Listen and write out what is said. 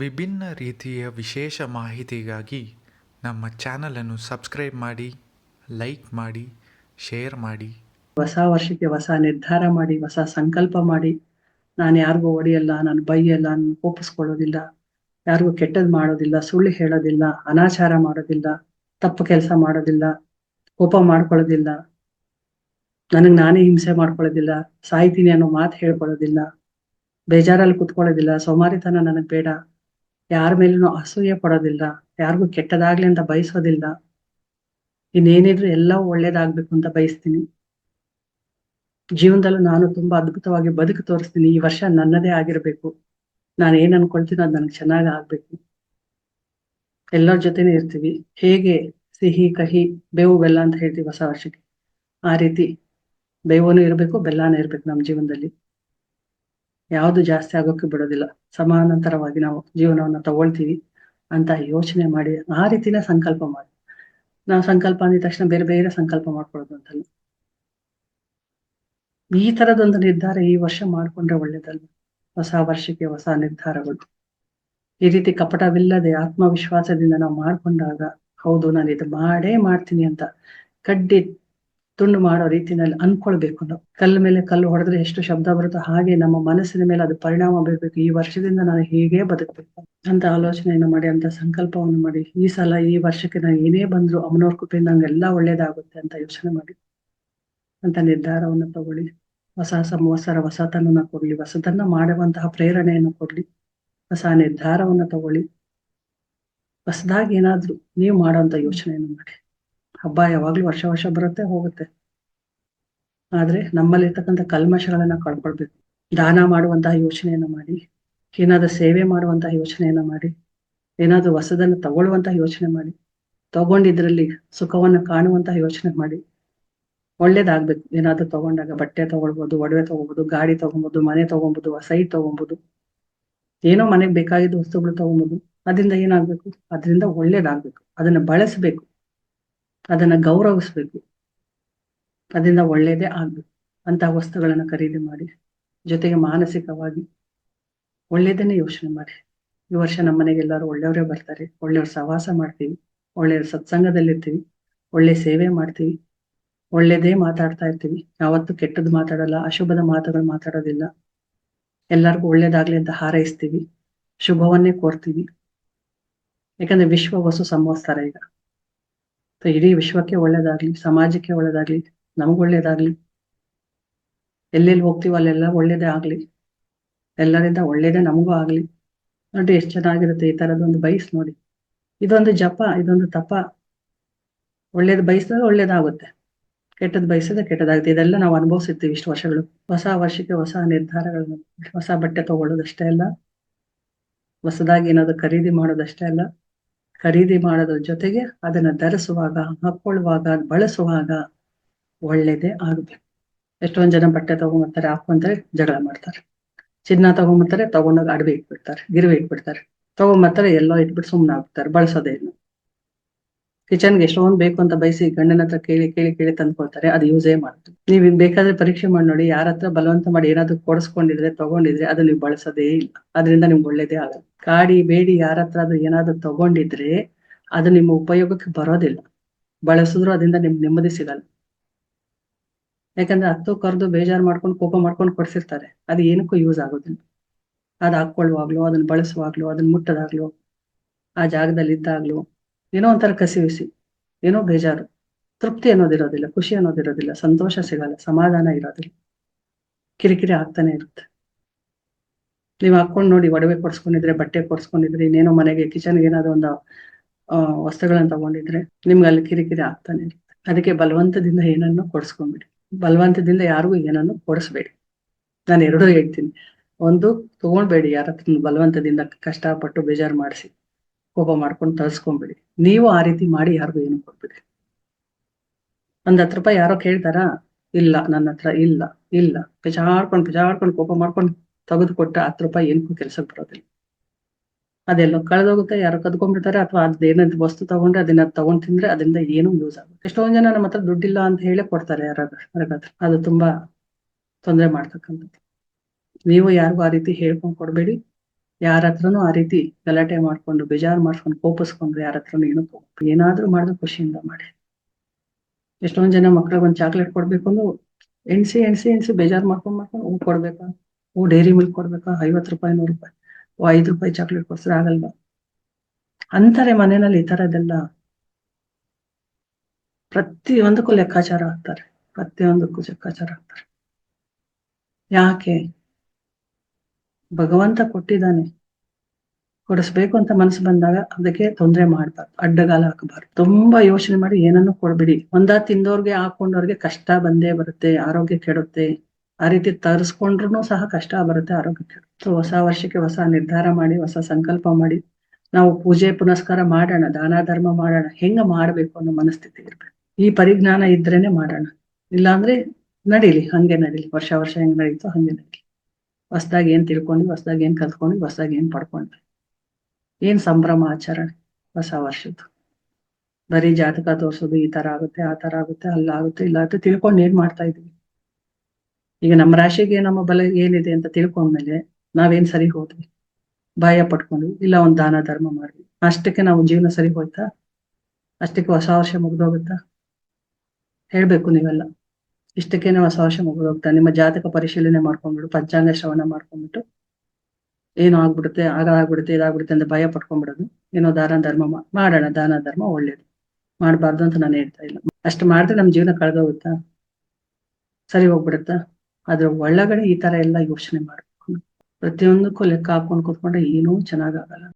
ವಿಭಿನ್ನ ರೀತಿಯ ವಿಶೇಷ ಮಾಹಿತಿಗಾಗಿ ನಮ್ಮ ಚಾನಲನ್ನು ಸಬ್ಸ್ಕ್ರೈಬ್ ಮಾಡಿ, ಲೈಕ್ ಮಾಡಿ, ಶೇರ್ ಮಾಡಿ. ಹೊಸ ವರ್ಷಕ್ಕೆ ಹೊಸ ನಿರ್ಧಾರ ಮಾಡಿ, ಹೊಸ ಸಂಕಲ್ಪ ಮಾಡಿ. ನಾನು ಯಾರಿಗೂ ಒಡೆಯಲ್ಲ ನಾನು ಬೈಯಲ್ಲ, ನಾನು ಕೋಪಿಸ್ಕೊಳ್ಳೋದಿಲ್ಲ. ಯಾರಿಗೂ ಕೆಟ್ಟದ್ ಮಾಡೋದಿಲ್ಲ, ಸುಳ್ಳು ಹೇಳೋದಿಲ್ಲ, ಅನಾಚಾರ ಮಾಡೋದಿಲ್ಲ, ತಪ್ಪು ಕೆಲಸ ಮಾಡೋದಿಲ್ಲ, ಕೋಪ ಮಾಡ್ಕೊಳ್ಳೋದಿಲ್ಲ. ನನಗೆ ನಾನೇ ಹಿಂಸೆ ಮಾಡ್ಕೊಳ್ಳೋದಿಲ್ಲ, ಸಾಯ್ತೀನಿ ಅನ್ನೋ ಮಾತು ಹೇಳ್ಕೊಳ್ಳೋದಿಲ್ಲ. ಬೇಜಾರಲ್ಲಿ ಕುತ್ಕೊಳ್ಳೋದಿಲ್ಲ, ಸೋಮಾರಿತನ ನನಗೆ ಬೇಡ. ಯಾರ ಮೇಲೂ ಅಸೂಯೆ ಪಡೋದಿಲ್ಲ, ಯಾರಿಗೂ ಕೆಟ್ಟದಾಗ್ಲಿ ಅಂತ ಬಯಸೋದಿಲ್ಲ. ಇನ್ನೇನಿದ್ರು ಎಲ್ಲವೂ ಒಳ್ಳೇದಾಗ್ಬೇಕು ಅಂತ ಬಯಸ್ತೀನಿ. ಜೀವನದಲ್ಲೂ ನಾನು ತುಂಬಾ ಅದ್ಭುತವಾಗಿ ಬದುಕು ತೋರಿಸ್ತೀನಿ. ಈ ವರ್ಷ ನನ್ನದೇ ಆಗಿರ್ಬೇಕು. ನಾನು ಏನ್ ಅನ್ಕೊಳ್ತೀನಿ ಅದು ನನ್ಗೆ ಚೆನ್ನಾಗಿ ಆಗ್ಬೇಕು. ಎಲ್ಲರ ಜೊತೆನೇ ಇರ್ತೀವಿ. ಹೇಗೆ ಸಿಹಿ, ಕಹಿ, ಬೇವು, ಬೆಲ್ಲ ಅಂತ ಹೇಳ್ತೀವಿ ಹೊಸ ವರ್ಷಕ್ಕೆ. ಆ ರೀತಿ ಬೇವನು ಇರ್ಬೇಕು, ಬೆಲ್ಲನೂ ಇರ್ಬೇಕು ನಮ್ಮ ಜೀವನದಲ್ಲಿ. ಯಾವುದು ಜಾಸ್ತಿ ಆಗೋಕೆ ಬಿಡೋದಿಲ್ಲ. ಸಮಾನಾಂತರವಾಗಿ ನಾವು ಜೀವನವನ್ನ ತಗೊಳ್ತೀವಿ ಅಂತ ಯೋಚನೆ ಮಾಡಿ, ಆ ರೀತಿನ ಸಂಕಲ್ಪ ಮಾಡಿ. ನಾವು ಸಂಕಲ್ಪ ಅಂದಿದ ತಕ್ಷಣ ಬೇರೆ ಬೇರೆ ಸಂಕಲ್ಪ ಮಾಡ್ಕೊಳ್ಳೋದು ಅಂತಲ್ಲ. ಈ ತರದೊಂದು ನಿರ್ಧಾರ ಈ ವರ್ಷ ಮಾಡ್ಕೊಂಡ್ರೆ ಒಳ್ಳೇದಲ್ಲ ಹೊಸ ವರ್ಷಕ್ಕೆ ಹೊಸ ನಿರ್ಧಾರಗಳು. ಈ ರೀತಿ ಕಪಟವಿಲ್ಲದೆ ಆತ್ಮವಿಶ್ವಾಸದಿಂದ ನಾವು ಮಾಡ್ಕೊಂಡಾಗ, ಹೌದು, ನಾನು ಇದು ಮಾಡೇ ಮಾಡ್ತೀನಿ ಅಂತ ಕಡ್ಡಿ ತುಂಡು ಮಾಡೋ ರೀತಿನಲ್ಲಿ ಅನ್ಕೊಳ್ಬೇಕು ನಾವು. ಕಲ್ಲು ಮೇಲೆ ಕಲ್ಲು ಹೊಡೆದ್ರೆ ಎಷ್ಟು ಶಬ್ದ ಬರುತ್ತೋ ಹಾಗೆ ನಮ್ಮ ಮನಸ್ಸಿನ ಮೇಲೆ ಅದು ಪರಿಣಾಮ ಬೀರ್ಬೇಕು. ಈ ವರ್ಷದಿಂದ ನಾನು ಹೀಗೆ ಬದುಕ್ಬೇಕು. ಅಂತ ಆಲೋಚನೆಯನ್ನು ಮಾಡಿ, ಅಂತ ಸಂಕಲ್ಪವನ್ನು ಮಾಡಿ, ಈ ಸಲ ಈ ವರ್ಷಕ್ಕೆ ನಾನು ಏನೇ ಬಂದ್ರು ಅಮ್ಮನವ್ರ ಕೃಪೆಯಿಂದ ನಂಗೆಲ್ಲ ಒಳ್ಳೇದಾಗುತ್ತೆ ಅಂತ ಯೋಚನೆ ಮಾಡಿ. ಅಂತ ನಿರ್ಧಾರವನ್ನು ತಗೊಳ್ಳಿ. ಹೊಸ ಸಂವತ್ಸರ ಹೊಸತನನ್ನ ಕೊಡ್ಲಿ. ಹೊಸತನ್ನ ಮಾಡುವಂತಹ ಪ್ರೇರಣೆಯನ್ನು ಕೊಡ್ಲಿ. ಹೊಸ ನಿರ್ಧಾರವನ್ನ ತಗೊಳ್ಳಿ. ಹೊಸದಾಗಿ ಏನಾದ್ರೂ ನೀವು ಮಾಡುವಂತ ಯೋಚನೆಯನ್ನು ಮಾಡಿ. ಹಬ್ಬ ಯಾವಾಗ್ಲೂ ವರ್ಷ ವರ್ಷ ಬರುತ್ತೆ, ಹೋಗುತ್ತೆ. ಆದ್ರೆ ನಮ್ಮಲ್ಲಿರ್ತಕ್ಕಂಥ ಕಲ್ಮಶಗಳನ್ನ ಕಳ್ಕೊಳ್ಬೇಕು ದಾನ ಮಾಡುವಂತಹ ಯೋಚನೆಯನ್ನ ಮಾಡಿ, ಏನಾದ್ರೂ ಸೇವೆ ಮಾಡುವಂತಹ ಯೋಚನೆಯನ್ನ ಮಾಡಿ, ಏನಾದ್ರೂ ಹೊಸದನ್ನು ತಗೊಳ್ಳುವಂತಹ ಯೋಚನೆ ಮಾಡಿ, ತಗೊಂಡಿದ್ರಲ್ಲಿ ಸುಖವನ್ನ ಕಾಣುವಂತಹ ಯೋಚನೆ ಮಾಡಿ, ಒಳ್ಳೇದಾಗ್ಬೇಕು. ಏನಾದ್ರೂ ತಗೊಂಡಾಗ ಬಟ್ಟೆ ತಗೊಳ್ಬೋದು, ಒಡವೆ ತಗೊಬಹುದು ಗಾಡಿ ತಗೊಬಹುದು ಮನೆ ತಗೊಬಹುದು ಸೈಟ್ ತಗೊಬಹುದು ಏನೋ ಮನೆಗೆ ಬೇಕಾಗಿದ್ದ ವಸ್ತುಗಳು ತಗೊಬಹುದು ಅದರಿಂದ ಏನಾಗ್ಬೇಕು? ಅದರಿಂದ ಒಳ್ಳೇದಾಗ್ಬೇಕು. ಅದನ್ನ ಬಳಸ್ಬೇಕು. ಅದನ್ನ ಗೌರವಿಸ್ಬೇಕು. ಅದರಿಂದ ಒಳ್ಳೇದೇ ಆಗ್ಬೇಕು. ಅಂತ ವಸ್ತುಗಳನ್ನ ಖರೀದಿ ಮಾಡಿ, ಜೊತೆಗೆ ಮಾನಸಿಕವಾಗಿ ಒಳ್ಳೇದನ್ನೇ ಯೋಚನೆ ಮಾಡಿ. ಈ ವರ್ಷ ನಮ್ಮ ಮನೆಗೆ ಎಲ್ಲರೂ ಒಳ್ಳೆಯವರೇ ಬರ್ತಾರೆ. ಒಳ್ಳೆಯವ್ರ ಸಹವಾಸ ಮಾಡ್ತೀವಿ. ಒಳ್ಳೆಯವ್ರ ಸತ್ಸಂಗದಲ್ಲಿರ್ತೀವಿ. ಒಳ್ಳೆ ಸೇವೆ ಮಾಡ್ತೀವಿ. ಒಳ್ಳೇದೇ ಮಾತಾಡ್ತಾ ಇರ್ತೀವಿ. ಯಾವತ್ತು ಕೆಟ್ಟದ್ದು ಮಾತಾಡಲ್ಲ, ಅಶುಭದ ಮಾತುಗಳು ಮಾತಾಡೋದಿಲ್ಲ. ಎಲ್ಲರಿಗೂ ಒಳ್ಳೇದಾಗ್ಲಿ ಅಂತ ಹಾರೈಸ್ತೀವಿ. ಶುಭವನ್ನೇ ಕೋರ್ತೀವಿ. ಯಾಕಂದ್ರೆ ವಿಶ್ವ ವಸು ಸಂವತ್ಸರ ಈಗ. ಇಡೀ ವಿಶ್ವಕ್ಕೆ ಒಳ್ಳೇದಾಗ್ಲಿ, ಸಮಾಜಕ್ಕೆ ಒಳ್ಳೇದಾಗ್ಲಿ, ನಮಗ್ ಒಳ್ಳೇದಾಗ್ಲಿ, ಎಲ್ಲೆಲ್ಲಿ ಹೋಗ್ತೀವೋ ಅಲ್ಲೆಲ್ಲ ಒಳ್ಳೇದೇ ಆಗ್ಲಿ, ಎಲ್ಲರಿಂದ ಒಳ್ಳೇದೇ ನಮಗೂ ಆಗ್ಲಿ. ನೋಡಿ ಎಷ್ಟು ಚೆನ್ನಾಗಿರುತ್ತೆ ಈ ತರದೊಂದು ಬಯಸ್ ನೋಡಿ. ಇದೊಂದು ಜಪ, ಇದೊಂದು ತಪ. ಒಳ್ಳೇದು ಬಯಸಿದ್ರೆ ಒಳ್ಳೇದಾಗುತ್ತೆ. ಕೆಟ್ಟದ್ ಬಯಸಿದ್ರೆ ಕೆಟ್ಟದಾಗುತ್ತೆ. ಇದೆಲ್ಲ ನಾವು ಅನುಭವಿಸಿರ್ತೀವಿ ಇಷ್ಟು ವರ್ಷಗಳು. ಹೊಸ ವರ್ಷಕ್ಕೆ ಹೊಸ ನಿರ್ಧಾರಗಳನ್ನು, ಹೊಸ ಬಟ್ಟೆ ತಗೊಳ್ಳೋದಷ್ಟೇ ಅಲ್ಲ. ಹೊಸದಾಗಿ ಏನಾದ್ರು ಖರೀದಿ ಮಾಡೋದಷ್ಟೇ ಅಲ್ಲ. ಖರೀದಿ ಮಾಡೋದ್ರ ಜೊತೆಗೆ ಅದನ್ನ ಧರಿಸುವಾಗ, ಹಾಕೊಳ್ಳುವಾಗ, ಬಳಸುವಾಗ ಒಳ್ಳೇದೇ ಆಗ್ಬೇಕು ಎಷ್ಟೊಂದ್ ಜನ ಬಟ್ಟೆ ತಗೊಂಡ್ಬರ್ತಾರೆ ಹಾಕೊಂತಾರೆ ಜಗಳ ಮಾಡ್ತಾರೆ. ಚಿನ್ನ ತಗೊಂಡ್ಬರ್ತಾರೆ ತಗೊಂಡಾಗ ಅಡವೆ ಇಟ್ಬಿಡ್ತಾರೆ, ಗಿರುವೆ ಇಟ್ಬಿಡ್ತಾರೆ. ತಗೊಂಬರ್ತಾರೆ, ಎಲ್ಲೋ ಇಟ್ಬಿಟ್ಟು ಸುಮ್ಮನೆ ಆಗ್ಬಿಡ್ತಾರೆ ಬಳಸೋದೇ ಇಲ್ಲ. ಕಿಚನ್ಗೆ ಎಷ್ಟೊಂದ್ ಬೇಕು ಅಂತ ಬಯಸಿ ಗಂಡನ ಹತ್ರ ಕೇಳಿ ಕೇಳಿ ಕೇಳಿ ತಂದ್ಕೊಳ್ತಾರೆ, ಅದು ಯೂಸೇ ಮಾಡುತ್ತೆ ನೀವು ಬೇಕಾದ್ರೆ ಪರೀಕ್ಷೆ ಮಾಡಿ ನೋಡಿ, ಯಾರ ಹತ್ರ ಬಲವಂತ ಮಾಡಿ ಏನಾದ್ರು ಕೊಡಿಸ್ಕೊಂಡಿದ್ರೆ, ತಗೊಂಡಿದ್ರೆ ಅದು ನೀವು ಬಳಸೋದೇ ಇಲ್ಲ. ಅದರಿಂದ ನಿಮ್ಗೆ ಒಳ್ಳೇದೇ ಆಗಲ್ಲ ಕಾಡಿ ಬೇಡಿ, ಯಾರ ಹತ್ರ ಅದು ಏನಾದ್ರು ತಗೊಂಡಿದ್ರೆ ಅದು ನಿಮ್ಮ ಉಪಯೋಗಕ್ಕೆ ಬರೋದಿಲ್ಲ. ಬಳಸಿದ್ರು ಅದರಿಂದ ನಿಮ್ಗೆ ನೆಮ್ಮದಿ ಸಿಗಲ್ಲ. ಯಾಕಂದ್ರೆ ಹತ್ತು ಕರೆದು ಬೇಜಾರು ಮಾಡ್ಕೊಂಡು, ಕೋಪ ಮಾಡ್ಕೊಂಡು ಕೊಡ್ಸಿರ್ತಾರೆ. ಅದು ಏನಕ್ಕೂ ಯೂಸ್ ಆಗೋದಿಲ್ಲ. ಅದ್ ಹಾಕೊಳ್ಳುವಾಗ್ಲೂ ಅದನ್ನ ಬಳಸುವಾಗ್ಲೂ, ಅದನ್ನ ಮುಟ್ಟದಾಗ್ಲೂ, ಆ ಜಾಗದಲ್ಲಿ ಇದ್ದಾಗ್ಲೂ ಏನೋ ಒಂಥರ ಕಸಿವಿಸಿ ಏನೋ ಬೇಜಾರು, ತೃಪ್ತಿ ಅನ್ನೋದಿರೋದಿಲ್ಲ ಖುಷಿ ಅನ್ನೋದಿರೋದಿಲ್ಲ ಸಂತೋಷ ಸಿಗಲ್ಲ, ಸಮಾಧಾನ ಇರೋದಿಲ್ಲ. ಕಿರಿಕಿರಿ ಆಗ್ತಾನೆ ಇರುತ್ತೆ. ನೀವು ಹಾಕೊಂಡ್ ನೋಡಿ, ಒಡವೆ ಕೊಡ್ಸ್ಕೊಂಡಿದ್ರೆ, ಬಟ್ಟೆ ಕೊಡ್ಸ್ಕೊಂಡಿದ್ರೆ, ಇನ್ನೇನೋ ಮನೆಗೆ ಕಿಚನ್ಗೆ ಏನಾದ್ರು ಒಂದು ವಸ್ತುಗಳನ್ನ ತಗೊಂಡಿದ್ರೆ ನಿಮ್ಗೆ ಅಲ್ಲಿ ಕಿರಿಕಿರಿ ಆಗ್ತಾನೆ ಇರುತ್ತೆ. ಅದಕ್ಕೆ ಬಲವಂತದಿಂದ ಏನನ್ನು ಕೊಡ್ಸ್ಕೊಂಡ್ಬಿಡಿ ಬಲವಂತದಿಂದ ಯಾರಿಗೂ ಏನನ್ನು ಕೊಡಿಸ್ಬೇಡಿ. ನಾನು ಎರಡೂ ಹೇಳ್ತೀನಿ. ಒಂದು, ತಗೊಂಡ್ಬೇಡಿ, ಯಾರ ಬಲವಂತದಿಂದ ಕಷ್ಟಪಟ್ಟು ಬೇಜಾರು ಮಾಡಿಸಿ. ಕೋಪ ಮಾಡ್ಕೊಂಡು ತರಿಸ್ಕೊಂಡ್ಬಿಡಿ ನೀವು ಆ ರೀತಿ ಮಾಡಿ ಯಾರಿಗೂ ಏನು ಕೊಡ್ಬೇಡಿ ಒಂದ್ ಹತ್ತು ರೂಪಾಯಿ ಯಾರೋ ಕೇಳ್ತಾರಾ, ಇಲ್ಲ, ನನ್ನ ಹತ್ರ ಇಲ್ಲ ಇಲ್ಲ. ಪಿಚಾಡ್ಕೊಂಡು ಪಿಚಾಡ್ಕೊಂಡು ಕೋಪ ಮಾಡ್ಕೊಂಡು ತೆಗೆದು ಕೊಟ್ಟ ಹತ್ತು ರೂಪಾಯಿ ಏನಕ್ಕೂ ಕೆಲ್ಸಕ್ಕೆ ಬರೋದಿಲ್ಲ. ಅದೆಲ್ಲೋ ಕಳೆದೋಗುತ್ತೆ, ಯಾರೋ ಕದ್ಕೊಂಡ್ಬಿಡ್ತಾರೆ ಅಥವಾ ಅದ್ ಏನಾದ್ರು ವಸ್ತು ತಗೊಂಡ್ರೆ ಅದನ್ನ ತಗೊಂಡ್ ತಿಂದ್ರೆ ಅದರಿಂದ ಏನು ಯೂಸ್ ಆಗುತ್ತೆ. ಎಷ್ಟೊಂದ್ ಜನ ನಮ್ಮ ಹತ್ರ ದುಡ್ಡಿಲ್ಲ ಅಂತ ಹೇಳಿ ಕೊಡ್ತಾರೆ ಯಾರಾದ್ರೂ. ಅದು ತುಂಬಾ ತೊಂದರೆ ಮಾಡ್ತಕ್ಕಂಥದ್ದು. ನೀವು ಯಾರಿಗೂ ಆ ರೀತಿ ಹೇಳ್ಕೊಂಡ್ ಕೊಡ್ಬೇಡಿ. ಯಾರ ಹತ್ರನೂ ಆ ರೀತಿ ಗಲಾಟೆ ಮಾಡ್ಕೊಂಡು, ಬೇಜಾರು ಮಾಡ್ಕೊಂಡು, ಕೋಪಿಸ್ಕೊಂಡ್ರೆ ಯಾರ ಹತ್ರನೂ ಏನೂ ಏನಾದ್ರೂ ಮಾಡಿದ್ರೆ ಖುಷಿಯಿಂದ ಮಾಡಿ. ಎಷ್ಟೊಂದ್ ಜನ ಮಕ್ಳಿಗೆ ಒಂದ್ ಚಾಕ್ಲೇಟ್ ಕೊಡ್ಬೇಕು ಅಂದ್ರೆ, ಎಣ್ಸಿ ಎಣ್ಸಿ ಎಣ್ಸಿ ಬೇಜಾರ್ ಮಾಡ್ಕೊಂಡ್, ಮಾಡ್ಕೊಂಡು ಹೂ ಕೊಡ್ಬೇಕಾ? ಹೂ ಡೈರಿ ಮಿಲ್ಕ್ ಕೊಡ್ಬೇಕಾ? ಐವತ್ ರೂಪಾಯಿ, ನೂರು ರೂಪಾಯಿ ಐದು ರೂಪಾಯಿ ಚಾಕ್ಲೇಟ್ ಕೊಡ್ಸ್ರೆ ಆಗಲ್ವಾ? ಅಂತಾರೆ ಮನೆಯಲ್ಲಿ ಈ ತರದೆಲ್ಲ. ಪ್ರತಿಯೊಂದಕ್ಕೂ ಲೆಕ್ಕಾಚಾರ ಹಾಕ್ತಾರೆ ಪ್ರತಿಯೊಂದಕ್ಕೂ ಲೆಕ್ಕಾಚಾರ ಆಗ್ತಾರೆ. ಯಾಕೆ? ಭಗವಂತ ಕೊಟ್ಟಿದ್ದಾನೆ. ಕೊಡಿಸ್ಬೇಕು ಅಂತ ಮನಸ್ಸು ಬಂದಾಗ ಅದಕ್ಕೆ ತೊಂದರೆ ಮಾಡ್ಬಾರ್ದು, ಅಡ್ಡಗಾಲ ಹಾಕಬಾರ್ದು. ತುಂಬಾ ಯೋಚನೆ ಮಾಡಿ ಏನನ್ನು ಕೊಡ್ಬಿಡಿ. ಒಂದ ತಿಂದವ್ರಿಗೆ ಹಾಕೊಂಡವ್ರಿಗೆ ಕಷ್ಟ ಬಂದೇ ಬರುತ್ತೆ, ಆರೋಗ್ಯ ಕೆಡುತ್ತೆ. ಆ ರೀತಿ ತರಿಸ್ಕೊಂಡ್ರು ಸಹ ಕಷ್ಟ ಬರುತ್ತೆ, ಆರೋಗ್ಯ ಕೆಡುತ್ತೆ. ಹೊಸ ವರ್ಷಕ್ಕೆ ಹೊಸ ನಿರ್ಧಾರ ಮಾಡಿ, ಹೊಸ ಸಂಕಲ್ಪ ಮಾಡಿ, ನಾವು ಪೂಜೆ ಪುನಸ್ಕಾರ ಮಾಡೋಣ, ದಾನ ಧರ್ಮ ಮಾಡೋಣ, ಹೆಂಗ ಮಾಡ್ಬೇಕು ಅನ್ನೋ ಮನಸ್ಥಿತಿ ಇರ್ಬೇಕು. ಈ ಪರಿಜ್ಞಾನ ಇದ್ರೇನೆ ಮಾಡೋಣ. ಇಲ್ಲಾಂದ್ರೆ ನಡೀಲಿ, ಹಂಗೆ ನಡೀಲಿ. ವರ್ಷ ವರ್ಷ ಹೆಂಗ್ ನಡೀತೋ ಹಂಗೆ ನಡೀಲಿ. ಹೊಸ್ದಾಗಿ ಏನ್ ತಿಳ್ಕೊಂಡ್ವಿ, ಹೊಸ್ದಾಗಿ ಏನ್ ಕಲ್ತ್ಕೊಂಡ್ವಿ, ಹೊಸ್ದಾಗಿ ಏನ್ ಪಡ್ಕೊಂಡ್ವಿ. ಏನ್ ಸಂಭ್ರಮ ಆಚರಣೆ ಹೊಸ ವರ್ಷದ್ದು. ಬರೀ ಜಾತಕ ತೋರ್ಸೋದು ಈ ತರ ಆಗುತ್ತೆ, ಆ ತರ ಆಗುತ್ತೆ ಅಲ್ಲಾಗುತ್ತೆ ಇಲ್ಲ ಆಗುತ್ತೆ ತಿಳ್ಕೊಂಡು ಏನ್ ಮಾಡ್ತಾ ಇದೀವಿ. ಈಗ ನಮ್ಮ ರಾಶಿಗೆ ನಮ್ಮ ಬಲ ಏನಿದೆ ಅಂತ ತಿಳ್ಕೊಂಡ್ಮೇಲೆ ನಾವೇನ್ ಸರಿ ಹೋದ್ವಿ. ಭಯ ಪಟ್ಕೊಂಡ್ವಿ, ಇಲ್ಲ ಒಂದ್ ದಾನ ಧರ್ಮ ಮಾಡಿದ್ವಿ ಅಷ್ಟಕ್ಕೆ ನಾವು ಜೀವನ ಸರಿ ಹೋಯ್ತಾ? ಅಷ್ಟಕ್ಕೆ ಹೊಸ ವರ್ಷ ಮುಗ್ದೋಗುತ್ತಾ? ಹೇಳ್ಬೇಕು ನೀವೆಲ್ಲ. ಇಷ್ಟಕ್ಕೇನೆ ಹೊಸ ವರ್ಷ ಮುಗಿದೋಗ್ತಾ ನಿಮ್ಮ ಜಾತಕ ಪರಿಶೀಲನೆ ಮಾಡ್ಕೊಂಡ್ಬಿಡು, ಪಂಚಾಂಗ ಶ್ರವಣ ಮಾಡ್ಕೊಂಡ್ಬಿಟ್ಟು. ಏನೋ ಆಗ್ಬಿಡುತ್ತೆ, ಆಗ ಆಗ್ಬಿಡುತ್ತೆ, ಇದಾಗ್ಬಿಡುತ್ತೆ ಅಂತ ಭಯ ಪಟ್ಕೊಂಡ್ಬಿಡೋದು. ಏನೋ ದಾನ ಧರ್ಮ ಮಾಡೋಣ, ದಾನ ಧರ್ಮ ಒಳ್ಳೇದು. ಮಾಡಬಾರ್ದು ಅಂತ ನಾನು ಹೇಳ್ತಾ ಇಲ್ಲ. ಅಷ್ಟು ಮಾಡಿದ್ರೆ ನಮ್ಮ ಜೀವನ ಕಳೆದೋಗುತ್ತಾ? ಸರಿ ಹೋಗ್ಬಿಡುತ್ತಾ? ಅದ್ರ ಒಳಗಡೆ ಈ ತರ ಎಲ್ಲ ಯೋಚನೆ ಮಾಡ್ಬೇಕು. ಪ್ರತಿಯೊಂದಕ್ಕೂ ಲೆಕ್ಕ ಹಾಕೊಂಡು ಕೂತ್ಕೊಂಡ್ರೆ ಏನೂ ಚೆನ್ನಾಗಾಗಲ್ಲ